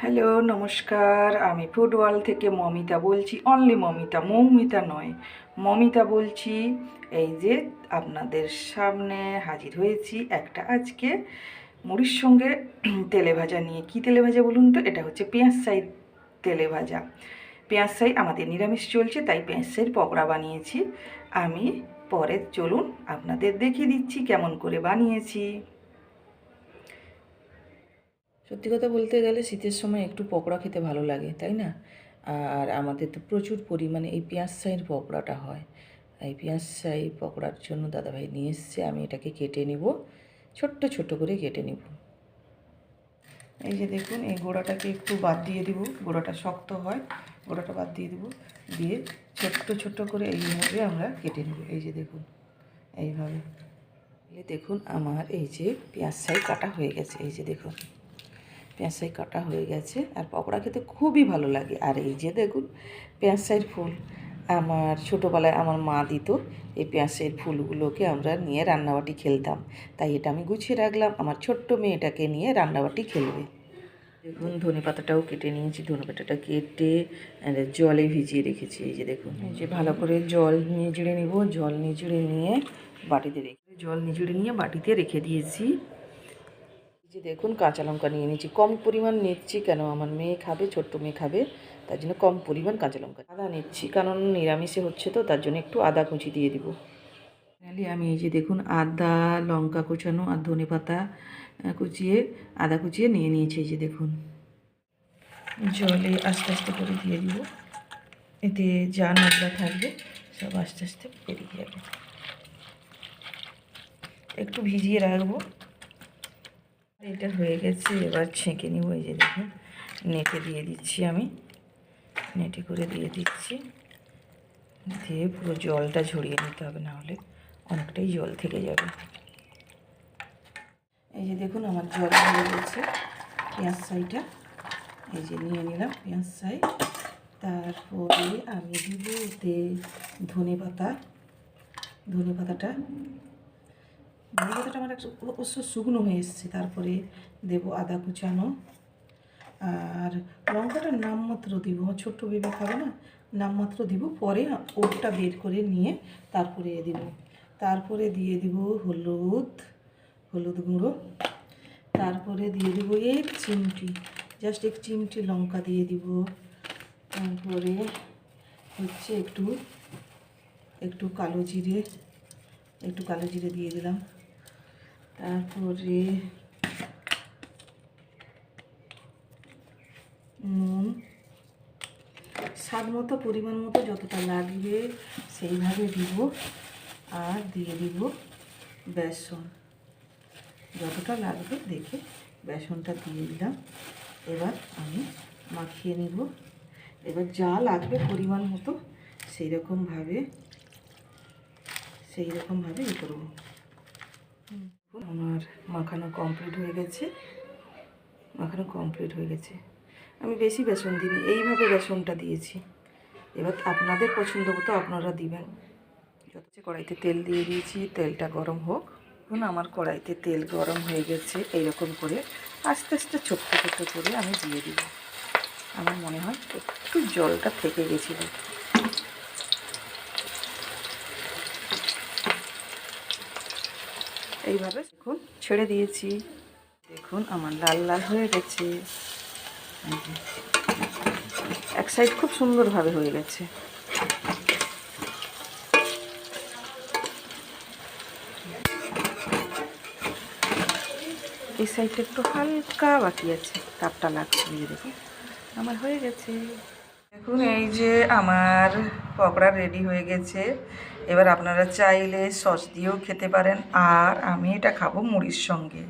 Hello, নমস্কার। আমি football থেকে মমিতা বলছি। অনলি মমিতা, মৌমিতা নয়। মমিতা বলছি, এই যে আপনাদের সামনে হাজির হয়েছি একটা আজকে মুড়ির সঙ্গে তেলে ভাজা নিয়ে। কি তেলে ভাজা বলুন তো? এটা হচ্ছে পেঁয়াজ সাই তেলে ভাজা। পেঁয়াজ সাই আমাদের নিরামিষ চলছে, তাই পেঁয়াজ সাইয়ের পকোড়া বানিয়েছি। আমি পরে চলুন আপনাদের দেখিয়ে দিচ্ছি কেমন করে বানিয়েছি। সত্যি কথা বলতে গেলে শীতের সময় একটু পকোড়া খেতে ভালো লাগে, তাই না? আর আমাদের তো প্রচুর পরিমাণে এই পেঁয়াজ সাইয়ের পকোড়াটা হয়। এই পেঁয়াজ সাই পকোড়ার জন্য দাদাভাই নিয়ে এসছে, আমি এটাকে কেটে নিব, ছোট্ট ছোট্ট করে কেটে নিব। এই যে দেখুন, এই গোড়াটাকে একটু বাদ দিয়ে দিব, গোড়াটা শক্ত হয়, গোড়াটা বাদ দিয়ে দিব, দিয়ে ছোট্ট ছোট্ট করে এইভাবে আমরা কেটে নেব। এই যে দেখুন, এইভাবে। দেখুন, আমার এই যে পেঁয়াজ সাই কাটা হয়ে গেছে, এই যে দেখুন। পেঁয়াজ সাই কাটা হয়ে গেছে। আর পকোড়া খেতে খুবই ভালো লাগে। আর এই যে দেখুন পেঁয়াজসাইয়ের ফুল। আমার ছোটোবেলায় আমার মা দিত এই পেঁয়াজ সাইয়ের ফুলগুলোকে আমরা নিয়ে রান্নাবাটি খেলতাম। তাই এটা আমি গুছিয়ে রাখলাম। আমার ছোট্ট মেয়েটাকে নিয়ে রান্নাবাটি খেলবে। দেখুন, ধনে পাতাটাও কেটে নিয়েছি। ধনে পাতাটা কেটে জলে ভিজিয়ে রেখেছি। এই যে দেখুন, এই যে ভালো করে জল নিজড়ে নিব। জল নিজড়ে নিয়ে বাটিতে রেখে জল নিজড়ে নিয়ে বাটিতে রেখে দিয়েছি। যে দেখুন, কাঁচা লঙ্কা নিয়ে নিয়েছি কম পরিমাণ নিচ্ছি কেন? আমার মেয়ে খাবে, ছোট্ট মেয়ে খাবে, তার জন্য কম পরিমাণ কাঁচা লঙ্কা। আদা নিচ্ছি, কারণ নিরামিষে হচ্ছে তো, তার জন্য একটু আদা কুচি দিয়ে দিব। ফাইনালি আমি এই যে দেখুন, আদা, লঙ্কা কুচানো আর ধনে পাতা কুচিয়ে, আদা কুচিয়ে নিয়ে নিয়েছি এই যে দেখুন। জলে আস্তে আস্তে করে দিয়ে দিব। এতে যা নোংরা থাকবে, সব আস্তে আস্তে বেরিয়ে যাবে। একটু ভিজিয়ে রাখব। এটা হয়ে গেছে, এবার ছেঁকে নিব, এই যে দেখুন, নেটে দিয়ে দিচ্ছি আমি, নেটে করে দিয়ে দিচ্ছি, দিয়ে পুরো জলটা ঝরিয়ে নিতে হবে, না হলে অনেকটাই জল থেকে যাবে। এই যে দেখুন, আমার জল হয়ে গেছে, পেঁয়াজ সাইটা এই যে নিয়ে নিলাম পেঁয়াজ সাই তারপরে আমি দিব এতে ধনে পাতা ধনে পাতাটা ধনে আমার অবশ্য শুকনো হয়ে এসছে, তারপরে দেব আদা কুচানো। আর লঙ্কাটা নামমাত্র দিব ছোট্ট বেবি খাবে না, নামমাত্র দিব, পরে ওরটা বের করে নিয়ে তারপরে দিব। তারপরে দিয়ে দিব হলুদ হলুদ গুঁড়ো। তারপরে দিয়ে দিব এক চিমটি জাস্ট এক চিমটি লঙ্কা দিয়ে দিব। তারপরে হচ্ছে একটু একটু কালো জিরে, একটু কালো জিরে দিয়ে দিলাম। তারপরে নুন, স্বাদ মতো, পরিমাণ মতো যতটা লাগবে সেইভাবে দিব আর দিয়ে দিব বেসন। যতটা লাগবে দেখে বেসনটা দিয়ে দিলাম। এবার আমি মাখিয়ে নিব। এবার যা লাগবে পরিমাণ মতো সেই রকমভাবে সেই রকমভাবে ই করব। আমার মাখানো কমপ্লিট হয়ে গেছে। মাখানো কমপ্লিট হয়ে গেছে। আমি বেশি বেসন দিইনি, এইভাবে বেসনটা দিয়েছি। এবার আপনাদের পছন্দ মতো আপনারা দিবেন। যত কড়াইতে তেল দিয়ে দিয়েছি, তেলটা গরম হোক। এখন আমার কড়াইতে তেল গরম হয়ে গেছে এইরকম করে, আস্তে আস্তে ছোট্ট ছোট্ট করে আমি দিয়ে দিব আমার মনে হয় একটু জলটা থেকে গেছিল। এইভাবে দেখুন, ছেড়ে দিয়েছি। দেখুন, আমার লাল লাল হয়ে গেছে। এক সাইড খুব সুন্দরভাবে হয়ে গেছে। এই সাইডটা একটু হালকা বাকি আছে, তাপটা লাগছে দেখুন, আমার হয়ে গেছে। দেখুন, এই যে আমার পকোড়া রেডি হয়ে গেছে। এবার আপনারা চাইলে সস দিয়েও খেতে পারেন, আর আমি এটা খাব মুড়ির সঙ্গে।